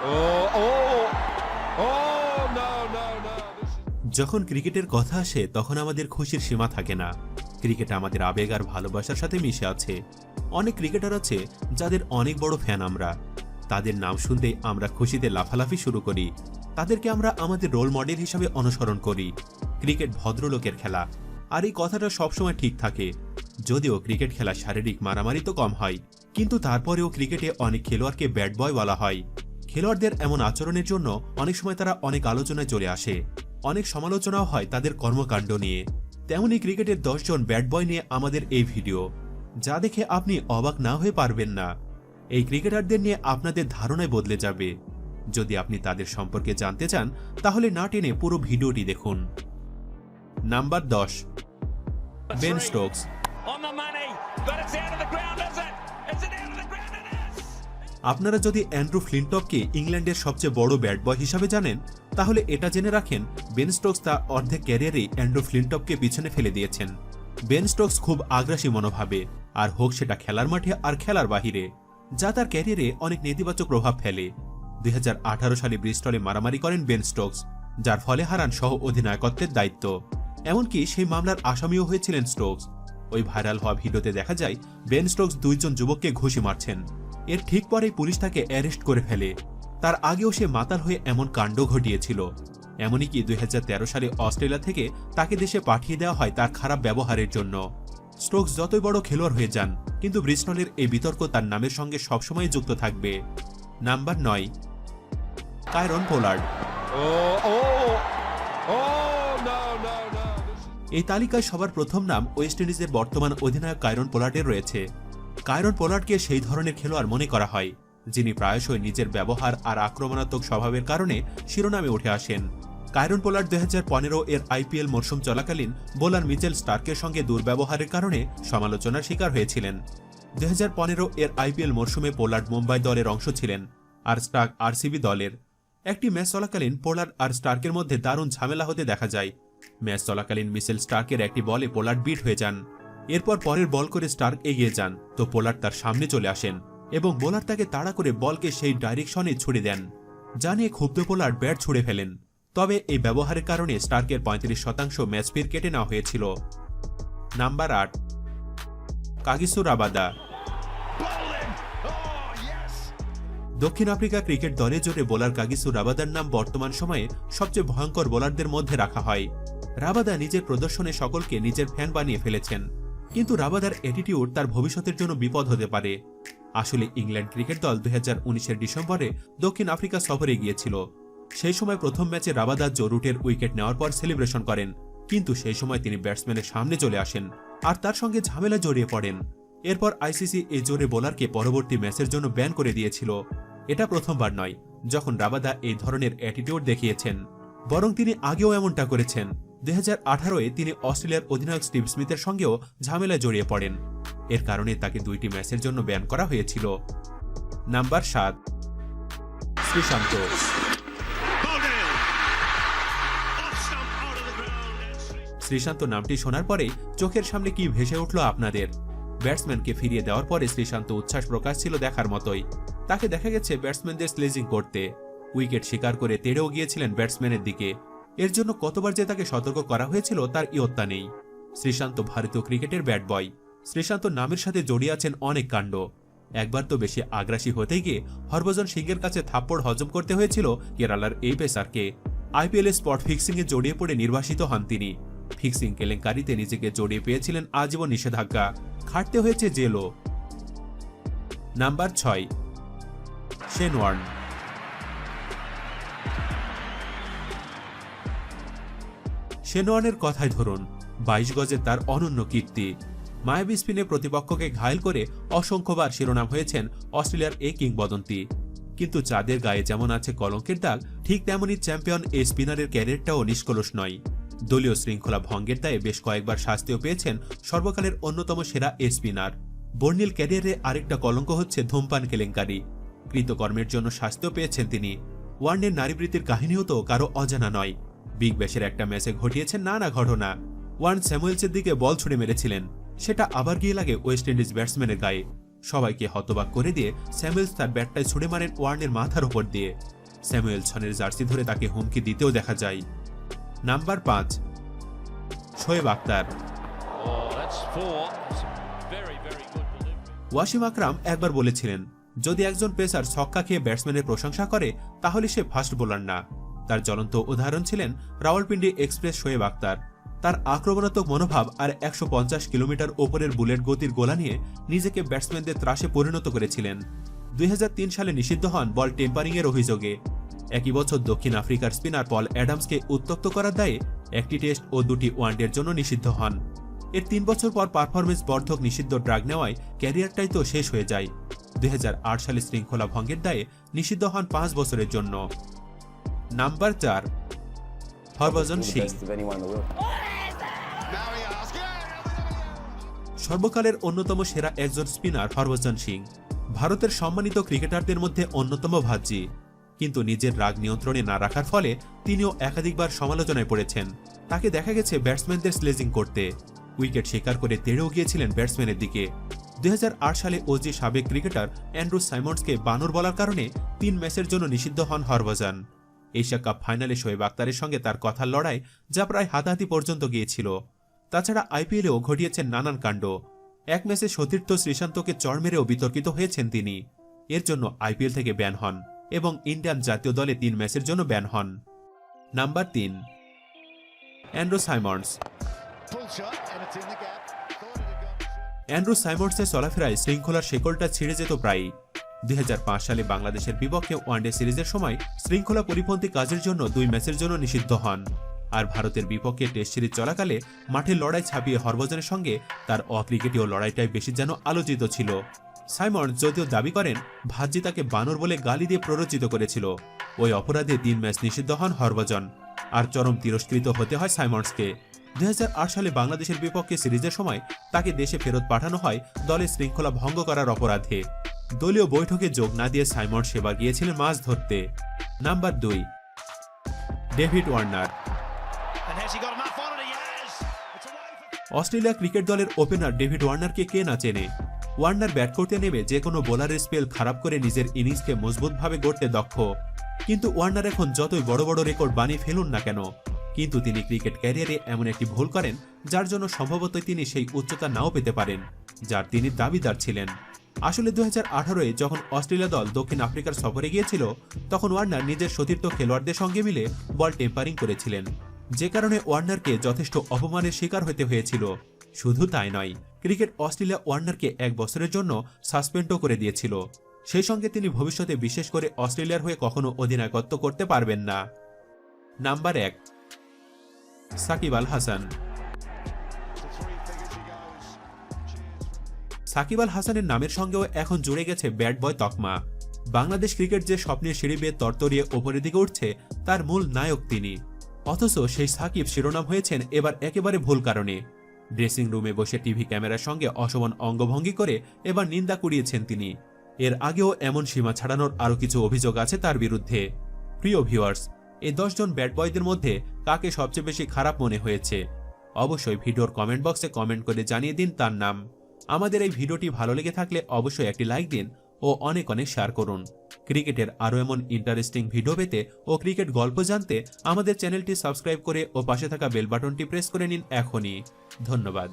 Oh, oh. যখন ক্রিকেটের কথা আসে তখন আমাদের খুশির সীমা থাকে না। ক্রিকেট আমাদের আবেগ আর ভালোবাসার সাথে মিশে আছে। অনেক ক্রিকেটার আছে যাদের অনেক বড় ফ্যান আমরা। তাদের নাম শুনতেই আমরা খুশিতে লাফালাফি শুরু করি। তাদেরকে আমরা আমাদের রোল মডেল হিসাবে অনুসরণ করি। ক্রিকেট ভদ্রলোকের খেলা। আর এই কথাটা সবসময় ঠিক থাকে। যদিও ক্রিকেট খেলা শারীরিক মারামারি তো কম হয় কিন্তু তারপরেও ক্রিকেটে অনেক খেলোয়াড়কে ব্যাট বয় বলা হয়। খেলোয়াড়দের এমন আচরণের জন্য অনেক সময় তারা অনেক আলোচনায় চলে আসে। অনেক সমালোচনাও হয় তাদের কর্মকাণ্ড নিয়ে। তেমনি ক্রিকেটের দশজন ব্যাট বয় নিয়ে আমাদের এই ভিডিও। যা দেখে আপনি অবাক না হয়ে পারবেন না। এই ক্রিকেটারদের নিয়ে আপনাদের ধারণায় বদলে যাবে। যদি আপনি তাদের সম্পর্কে জানতে চান তাহলে না টেনে পুরো ভিডিওটি দেখুন। নাম্বার দশ। বেন স্টোকস আপনারা যদি অ্যান্ড্রু ফ্লিনটপকে ইংল্যান্ডের সবচেয়ে বড় ব্যাট বয় হিসাবে জানেন, তাহলে এটা জেনে রাখেন, বেন স্টোকস তার অর্ধেক ক্যারিয়ারেই অ্যান্ড্রু ফ্লিনটপকে পিছনে ফেলে দিয়েছেন। বেন স্টোকস খুব আগ্রাসী মনোভাবে, আর হোক সেটা খেলার মাঠে আর খেলার বাহিরে, যা তার ক্যারিয়ারে অনেক নেতিবাচক প্রভাব ফেলে। দুই হাজার আঠারো সালে ব্রিস্টলে মারামারি করেন বেন স্টোকস, যার ফলে হারান সহ অধিনায়কত্বের দায়িত্ব। এমনকি সেই মামলার আসামিও হয়েছিলেন স্টোকস। ওই ভাইরাল হওয়া ভিডিওতে দেখা যায়, বেন স্টোকস দুইজন যুবককে ঘুষি মারছেন। এর ঠিক পরেই পুলিশ তাকে অ্যারেস্ট করে ফেলে। তার আগেও সে মাতাল হয়ে এমন কাণ্ড ঘটিয়েছিল। এমনই কি দুই হাজার তেরো সালে অস্ট্রেলিয়া থেকে তাকে দেশে পাঠিয়ে দেওয়া হয় তার খারাপ ব্যবহারের জন্য। স্টোকস যতই বড় খেলোয়াড় হয়ে যান কিন্তু ব্রিস্টলের এই বিতর্ক তার নামের সঙ্গে সবসময় যুক্ত থাকবে। নাম্বার নয় কায়রন পোলার্ড. এই তালিকায় সবার প্রথম নাম ওয়েস্ট ইন্ডিজের বর্তমান অধিনায়ক কায়রন পোলার্ডের রয়েছে। কায়রন পোলার্ডকে সেই ধরনের খেলোয়াড় মনে করা হয়, যিনি প্রায়শই নিজের ব্যবহার আর আক্রমণাত্মক স্বভাবের কারণে শিরোনামে উঠে আসেন। কায়রন পোলার্ড দুই হাজার পনেরো এর আইপিএল মরশুম চলাকালীন বোলার মিচেল স্টার্কের সঙ্গে দুর্ব্যবহারের কারণে সমালোচনার শিকার হয়েছিলেন। দুই এর আইপিএল মরশুমে পোলার্ড মুম্বাই দলের অংশ ছিলেন আর স্টার্ক আরসিবি দলের। একটি ম্যাচ চলাকালীন পোলার্ড আর স্টার্কের মধ্যে দারুণ ঝামেলা হতে দেখা যায়। ম্যাচ চলাকালীন মিচেল স্টার্কের একটি বলে পোলার্ড বিট হয়ে যান। এরপর পরের বল করে স্টার্ক এগিয়ে যান তো পোলার্ড তার সামনে চলে আসেন এবং বোলার তাকে তাড়া করে বলকে সেই ডাইরেকশনে ছুড়ে দেন নিয়ে ক্ষুব্ধ পোলার্ড ব্যাট ছুড়ে ফেলেন তবে এই ব্যবহারের কারণে স্টার্কের পঁয়ত্রিশ শতাংশ ম্যাচ ফির কেটে নেওয়া হয়েছিল নাম্বার আট Kagiso Rabada Bowling! Oh, yes! দক্ষিণ আফ্রিকা ক্রিকেট দলে জোরে বোলার কাগিসু রাবাদার নাম বর্তমান সময়ে সবচেয়ে ভয়ঙ্কর বোলারদের মধ্যে রাখা হয় রাবাদা নিজের প্রদর্শনে সকলকে নিজের ফ্যান বানিয়ে ফেলেছেন কিন্তু রাবাদার অ্যাটিটিউড তার ভবিষ্যতের জন্য বিপদ হতে পারে। আসলে ইংল্যান্ড ক্রিকেট দল দুই হাজার ডিসেম্বরে দক্ষিণ আফ্রিকা সফরে গিয়েছিল। সেই সময় প্রথম ম্যাচে রাবাদা জো রুটের উইকেট নেওয়ার পর সেলিব্রেশন করেন, কিন্তু সেই সময় তিনি ব্যাটসম্যানের সামনে চলে আসেন আর তার সঙ্গে ঝামেলা জড়িয়ে পড়েন। এরপর আইসিসি এই জোরে বোলারকে পরবর্তী ম্যাচের জন্য ব্যান করে দিয়েছিল। এটা প্রথমবার নয়, যখন রাবাদা এই ধরনের অ্যাটিটিউড দেখিয়েছেন, বরং তিনি আগেও এমনটা করেছেন। দুই তিনি অস্ট্রেলিয়ার অধিনায়ক স্টিভ স্মিথের সঙ্গেও ঝামেলায় জড়িয়ে পড়েন। এর কারণে তাকে দুইটি ম্যাচের জন্য ব্যান করা হয়েছিল। নাম্বার সাত straight. শ্রীশান্ত নামটি শোনার পরেই চোখের সামনে কি ভেসে উঠল আপনাদের? ব্যাটসম্যানকে ফিরিয়ে দেওয়ার পরে শ্রীশান্ত উচ্ছ্বাস প্রকাশ ছিল দেখার মতোই। তাকে দেখা গেছে ব্যাটসম্যানদের স্লেজিং করতে। উইকেট শিকার করে তেড়েও গিয়েছিলেন ব্যাটসম্যানের দিকে। এর জন্য কতবার যে তাকে সতর্ক করা হয়েছিল তার ইয়ত্তা নেই। শ্রীশান্ত ভারতীয় ক্রিকেটের ব্যাট বয়। শ্রীশান্ত নামের সাথে জড়িয়ে আছেন অনেক কাণ্ড। একবার তো বেশি আগ্রাসী হতে গিয়ে হরভজন সিংয়ের কাছে থাপ্পড় হজম করতে হয়েছিল কেরালার এই পেসারকে। আইপিএল স্পট ফিক্সিং এ জড়িয়ে পড়ে নির্বাসিত হন তিনি। ফিক্সিং কেলেঙ্কারিতে নিজেকে জড়িয়ে পেয়েছিলেন আজীবন নিষেধাজ্ঞা। খাটতে হয়েছে জেলও। নাম্বার ছয় শেন ওয়ার্ন শেনওয়ানের কথাই ধরুন, বাইশ গজে তার অনন্য কীর্তি। মায়াবী স্পিনে প্রতিপক্ষকে ঘায়েল করে অসংখ্যবার শিরোনাম হয়েছেন অস্ট্রেলিয়ার এই কিংবদন্তি। কিন্তু চাঁদের গায়ে যেমন আছে কলঙ্কের দাগ ঠিক তেমনই চ্যাম্পিয়ন এই স্পিনারের ক্যারিয়ারটাও নিষ্কলস নয়। দলীয় শৃঙ্খলা ভঙ্গের দায়ে বেশ কয়েকবার শাস্তিও পেয়েছেন সর্বকালের অন্যতম সেরা এ স্পিনার। বর্ণিল ক্যারিয়ারে আরেকটা কলঙ্ক হচ্ছে ধূমপান কেলেঙ্কারি। কৃতকর্মের জন্য শাস্তিও পেয়েছেন তিনি। ওয়ার্নের নারীবৃত্তির কাহিনীও তো কারও অজানা নয়। বিগ ব্যাশের একটা ম্যাচে ঘটিয়েছেন নানা ঘটনা। ওয়ার্ন স্যামুয়েলসের দিকে বল ছুড়ে মেরেছিলেন। সেটা আবার গিয়ে লাগে ওয়েস্ট ইন্ডিজ ব্যাটসম্যানের গায়ে। সবাইকে হতবাক করে দিয়ে স্যামুয়েলস তার ব্যাটটায় ছুড়ে মারেন ওয়ার্নের মাথার ওপর দিয়ে। স্যামুয়েলসনের জার্সি ধরে তাকে হুমকি দিতেও দেখা যায়। নাম্বার পাঁচ। শোয়েব আক্তার. ওয়াসিম আকরাম একবার বলেছিলেন, যদি একজন পেসার ছক্কা খেয়ে ব্যাটসম্যানের প্রশংসা করে, তাহলে সে ফাস্ট বোলার না। তার জ্বলন্ত উদাহরণ ছিলেন রাওয়ালপিন্ডি এক্সপ্রেস শোয়েব আক্তার। তার আক্রমণাত্মক মনোভাব আর একশো পঞ্চাশ কিলোমিটার ওপরের বুলেট গতির গোলা নিয়ে নিজেকে ব্যাটসম্যানদের ত্রাসে পরিণত করেছিলেন। দুই হাজার তিন সালে নিষিদ্ধ হন বল টেম্পারিংয়ের অভিযোগে। একই বছর দক্ষিণ আফ্রিকার স্পিনার পল অ্যাডামসকে উত্তক্ত করার দায়ে একটি টেস্ট ও দুটি ওয়ানডের জন্য নিষিদ্ধ হন। এর তিন বছর পর পারফরমেন্স বর্ধক নিষিদ্ধ ড্রাগ নেওয়ায় ক্যারিয়ারটাই তো শেষ হয়ে যায়। দুই হাজার আট সালে শৃঙ্খলা ভঙ্গের দায়ে নিষিদ্ধ হন পাঁচ বছরের জন্য। নাম্বার চার হরভজন সিং. সর্বকালের অন্যতম সেরা একজন স্পিনার হরভজন সিং। ভারতের সম্মানিত ক্রিকেটারদের মধ্যে অন্যতম ভাজ্যি কিন্তু নিজের রাগ নিয়ন্ত্রণে না রাখার ফলে তিনিও একাধিকবার সমালোচনায় পড়েছেন। তাকে দেখা গেছে ব্যাটসম্যানদের স্লেজিং করতে। উইকেট শিকার করে তেড়েও গিয়েছিলেন ব্যাটসম্যানের দিকে। দুই হাজার আট সালে ওজি সাবেক ক্রিকেটার অ্যান্ড্রু সাইমন্ডসকে বানর বলার কারণে তিন ম্যাচের জন্য নিষিদ্ধ হন হরভজন। এশিয়া কাপ ফাইনালে শোয়েব আক্তারের সঙ্গে তার কথার লড়াই যা প্রায় হাতাহাতি পর্যন্ত গিয়েছিল। তাছাড়া আইপিএলেও ঘটিয়েছেন নানান কাণ্ড। এক ম্যাচে সতীর্থ শ্রীশান্তকে চড় মেরেও বিতর্কিত হয়েছেন তিনি। এর জন্য আইপিএল থেকে ব্যান হন এবং ইন্ডিয়ান জাতীয় দলে তিন ম্যাচের জন্য ব্যান হন। নাম্বার তিন। অ্যান্ড্রু সাইমন্ডস অ্যান্ড্রু সাইমন্ডসের চলাফেরায় শৃঙ্খলার শেকলটা ছিঁড়ে যেত প্রায়ই। দুই হাজার পাঁচ সালে বাংলাদেশের বিপক্ষে ওয়ানডে সিরিজের সময় শৃঙ্খলা পরিপন্থী কাজের জন্য দুই ম্যাচের জন্য নিষিদ্ধ হন। আর ভারতের বিপক্ষে টেস্ট সিরিজ চলাকালে মাঠে লড়াই ছাপিয়ে হরভজনের সঙ্গে তার অক্রিকেটীয় লড়াইটাই বেশি যেন আলোচিত ছিল। সাইমন যদিও দাবি করেন, ভাজ্জি তাকে বানর বলে গালি দিয়ে প্ররোচিত করেছিল। ওই অপরাধে তিন ম্যাচ নিষিদ্ধ হন হরভজন। আর চরম তিরস্কৃত হতে হয় সাইমন্ডসকে দুই হাজার আট সালে বাংলাদেশের বিপক্ষে সিরিজের সময় তাকে দেশে ফেরত পাঠানো হয় দলের শৃঙ্খলা ভঙ্গ করার অপরাধে। দলীয় বৈঠকে যোগ না দিয়ে সাইমন সেবা গিয়েছিলেন মাছ ধরতে। নাম্বার দুই, ডেভিড ওয়ার্নার. অস্ট্রেলিয়া ক্রিকেট দলের ওপেনার ডেভিড ওয়ার্নারকে কে না চেনে? ওয়ার্নার ব্যাট করতে নেমে যে কোনো বোলারের স্পেল খারাপ করে নিজের ইনিংসকে মজবুতভাবে গড়তে দক্ষ। কিন্তু ওয়ার্নার এখন যতই বড় বড় রেকর্ড বানিয়ে ফেলুন না কেন, কিন্তু তিনি ক্রিকেট ক্যারিয়ারে এমন একটি ভুল করেন, যার জন্য সম্ভবত তিনি সেই উচ্চতা নাও পেতে পারেন, যার তিনি দাবিদার ছিলেন। আসলে দু হাজার যখন অস্ট্রেলিয়া দল দক্ষিণ আফ্রিকার সফরে গিয়েছিল, তখন ওয়ার্নার নিজের সতীর্থ খেলোয়াড়দের সঙ্গে মিলে বল টেম্পারিং করেছিলেন, যে কারণে ওয়ার্নারকে যথেষ্ট অপমানের শিকার হতে হয়েছিল। শুধু তাই নয়, ক্রিকেট অস্ট্রেলিয়া ওয়ার্নারকে এক বছরের জন্য সাসপেন্ডও করে দিয়েছিল। সেই সঙ্গে তিনি ভবিষ্যতে বিশেষ করে অস্ট্রেলিয়ার হয়ে কখনো অধিনায়কত্ব করতে পারবেন না। নাম্বার এক, সাকিব আল হাসান। সাকিব আল হাসানের নামের সঙ্গেও এখন জুড়ে গেছে ব্যাট বয় তকমা। বাংলাদেশ ক্রিকেট যে স্বপ্নের সিঁড়ি বেয়ে তরতরিয়ে ওপরের দিকে উঠছে, তার মূল নায়ক তিনি। অথচ সেই সাকিব শিরোনাম হয়েছেন এবার একেবারে ভুল কারণে। ড্রেসিং রুমে বসে টিভি ক্যামেরার সঙ্গে অসমান অঙ্গভঙ্গি করে এবার নিন্দা কুড়িয়েছেন তিনি। এর আগেও এমন সীমা ছাড়ানোর আরও কিছু অভিযোগ আছে তার বিরুদ্ধে। প্রিয় ভিউয়ার্স, এই দশজন ব্যাট বয়দের মধ্যে কাকে সবচেয়ে বেশি খারাপ মনে হয়েছে? অবশ্যই ভিডিওর কমেন্ট বক্সে কমেন্ট করে জানিয়ে দিন তার নাম। আমাদের এই ভিডিওটি ভালো লেগে থাকলে অবশ্যই একটি লাইক দিন ও অনেক অনেক শেয়ার করুন। ক্রিকেটের আরও এমন ইন্টারেস্টিং ভিডিও পেতে ও ক্রিকেট গল্প জানতে আমাদের চ্যানেলটি সাবস্ক্রাইব করে ও পাশে থাকা বেল বাটনটি প্রেস করে নিন এখনই। ধন্যবাদ।